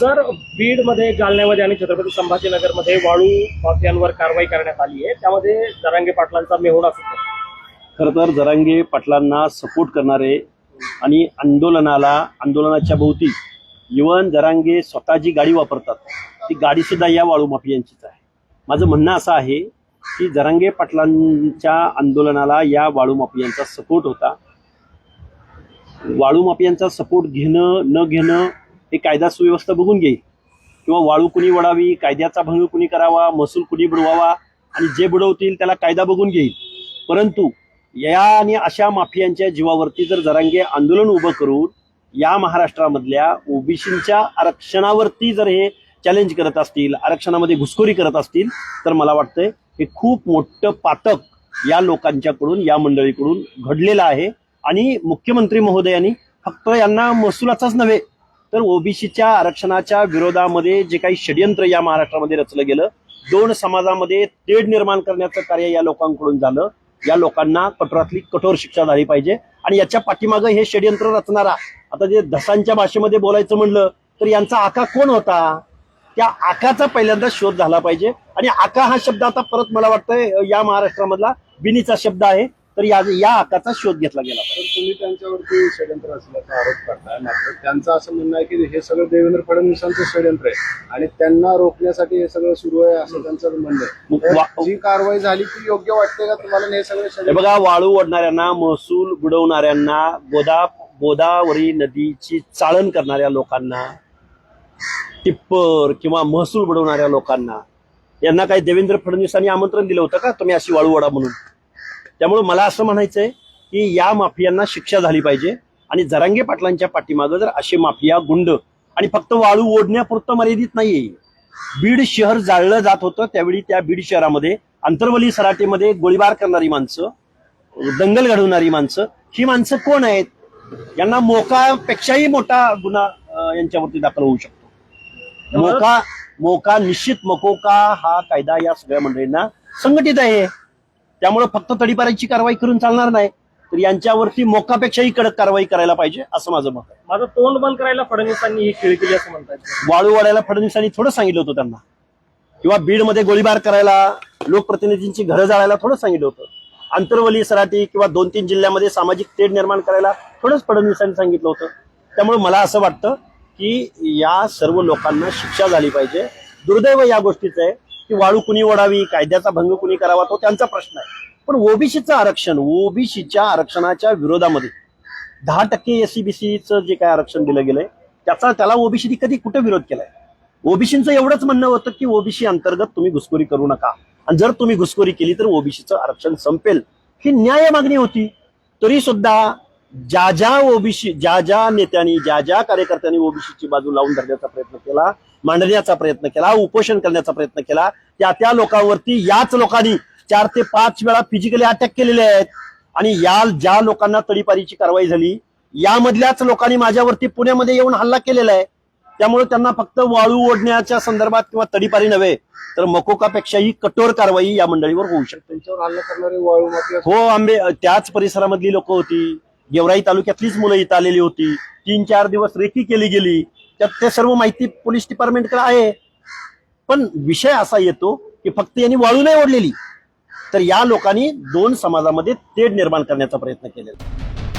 Sir बीडमध्ये जालन्यामध्ये आणि छत्रपती संभाजीनगरमध्ये वाळू माफियांवर कारवाई करण्यात आली आहे. त्यामध्ये जरांगे पाटलांचा मेहुणा सुद्धा खरं तर जरांगे पाटलांना सपोर्ट करणारे आणि आंदोलनाला आंदोलनाच्या भोवती इवन जरांगे स्वतः जी गाडी वापरतात ती गाडी सुद्धा या वाळू माफियांचीच आहे. माझं म्हणणं असं आहे की जरांगे पाटलांच्या आंदोलनाला या वाळू माफियांचा सपोर्ट होता. वाळू माफियांचा सपोर्ट घेणं न घेणं हे कायदा सुव्यवस्था बघून घेईल किंवा वाळू कुणी वडावी कायद्याचा भंग कुणी करावा महसूल कुणी बुडवावा आणि जे बुडवतील त्याला कायदा बघून घेईल. परंतु या आणि अशा माफियांच्या जीवावरती जर जरांगे आंदोलन उभं करून या महाराष्ट्रामधल्या ओबीसींच्या आरक्षणावरती जर हे चॅलेंज करत असतील आरक्षणामध्ये घुसखोरी करत असतील तर मला वाटतंय हे खूप मोठं पातक या लोकांच्याकडून या मंडळीकडून घडलेलं आहे. आणि मुख्यमंत्री महोदयांनी फक्त यांना महसुलाचाच नव्हे तर ओबीसीच्या आरक्षणाच्या विरोधामध्ये जे काही षडयंत्र या महाराष्ट्रामध्ये रचलं गेलं दोन समाजामध्ये तेढ निर्माण करण्याचं कार्य या लोकांकडून झालं. या लोकांना कठोरातली कठोर शिक्षा झाली पाहिजे. आणि याच्या पाठीमागं हे षडयंत्र रचणारा आता जे धसांच्या भाषेमध्ये बोलायचं म्हणलं तर यांचा आका कोण होता? त्या आकाचा पहिल्यांदा शोध झाला पाहिजे. आणि आका हा शब्द आता परत मला वाटतंय या महाराष्ट्रामधला बिनीचा शब्द आहे. तर या या आकाचा शोध घेतला गेला तर तुम्ही त्यांच्यावरती षडयंत्र असल्याचा आरोप करताय. मात्र त्यांचं असं म्हणणं आहे की हे सगळं देवेंद्र फडणवीसांचं षडयंत्र आहे. आणि त्यांना रोखण्यासाठी हे सगळं सुरू आहे असं त्यांचं म्हणणं आहे. जी कारवाई झाली ती योग्य वाटते का? तुम्हाला हे सगळं हे बघा वाळू ओढणाऱ्यांना महसूल बुडवणाऱ्यांना गोदा गोदावरी नदीची चाळण करणाऱ्या लोकांना टिप्पर किंवा महसूल बुडवणाऱ्या लोकांना यांना काही देवेंद्र फडणवीसांनी आमंत्रण दिलं होतं का? तुम्ही अशी वाळू ओढा म्हणून. त्यामुळे मला असं म्हणायचंय की या माफियांना शिक्षा झाली पाहिजे. आणि जरांगे पाटलांच्या पाठीमागं जर असे माफिया गुंड आणि फक्त वाळू ओढण्यापुरतं मर्यादित नाहीये. बीड शहर जाळलं जात होतं त्यावेळी त्या बीड शहरामध्ये आंतरवली सराटेमध्ये गोळीबार करणारी माणसं दंगल घडवणारी माणसं ही माणसं कोण आहेत? यांना मोकापेक्षाही मोठा गुन्हा यांच्यावरती दाखल होऊ शकतो. मोका मोका निश्चित मकोका हा कायदा या सगळ्या मंडळींना संघटित आहे. त्यामुळे फक्त तडीपाराची कारवाई करून चालणार नाही. तर यांच्यावरती मोकापेक्षाही कडक कारवाई करायला पाहिजे असं माझं मत आहे. माझं तोंड बंद करायला फडणवीसांनी ही खेळी केली असं म्हणतात वाळू वाढायला फडणवीसांनी थोडं सांगितलं होतं त्यांना. किंवा बीडमध्ये गोळीबार करायला लोकप्रतिनिधींची घरं जाळायला थोडं सांगितलं होतं. आंतरवली सराटी किंवा दोन तीन जिल्ह्यामध्ये सामाजिक तेढ निर्माण करायला थोडंच फडणवीसांनी सांगितलं होतं. त्यामुळे मला असं वाटतं की या सर्व लोकांना शिक्षा झाली पाहिजे. दुर्दैव या गोष्टीचं आहे. की वाळू कुणी ओढावी कायद्याचा भंग कुणी करावा तो त्यांचा प्रश्न आहे. पण ओबीसीचं आरक्षण ओबीसीच्या आरक्षणाच्या विरोधामध्ये दहा टक्के एससीबीसीचं जे काय आरक्षण दिलं गेलंय त्याचा त्याला ओबीसीनी कधी कुठे विरोध केलाय? ओबीसीचं एवढंच म्हणणं होतं की ओबीसी अंतर्गत तुम्ही घुसखोरी करू नका. आणि जर तुम्ही घुसखोरी केली तर ओबीसीचं आरक्षण संपेल. ही न्याय मागणी होती. तरी सुद्धा ज्या ज्या ओबीसी ज्या ज्या नेत्यांनी ज्या ज्या कार्यकर्त्यांनी ओबीसीची बाजू लावून धरण्याचा प्रयत्न केला मांडण्याचा प्रयत्न केला उपोषण करण्याचा प्रयत्न केला त्या त्या लोकांवरती याच लोकांनी चार ते पाच वेळा फिजिकली अटॅक केलेले आहेत. आणि या ज्या लोकांना तडीपारीची कारवाई झाली यामधल्याच लोकांनी माझ्यावरती पुण्यामध्ये येऊन हल्ला केलेला आहे. त्यामुळे त्यांना फक्त वाळू ओढण्याच्या संदर्भात किंवा तडीपारी नव्हे तर मकोकापेक्षाही कठोर कारवाई या मंडळीवर होऊ शकते. त्यांच्यावर हल्ला करणारे वाळू हो आंबे त्याच परिसरामधली लोक होती. गेवराई तालुक्यातलीच मुलं इथं आलेली होती. तीन चार दिवस रेकी केली गेली. त्यात ते सर्व माहिती पोलीस डिपार्टमेंटकडे आहे. पण विषय असा येतो की फक्त यांनी वाळू नाही ओढलेली. तर या लोकांनी दोन समाजामध्ये तेढ निर्माण करण्याचा प्रयत्न केलेला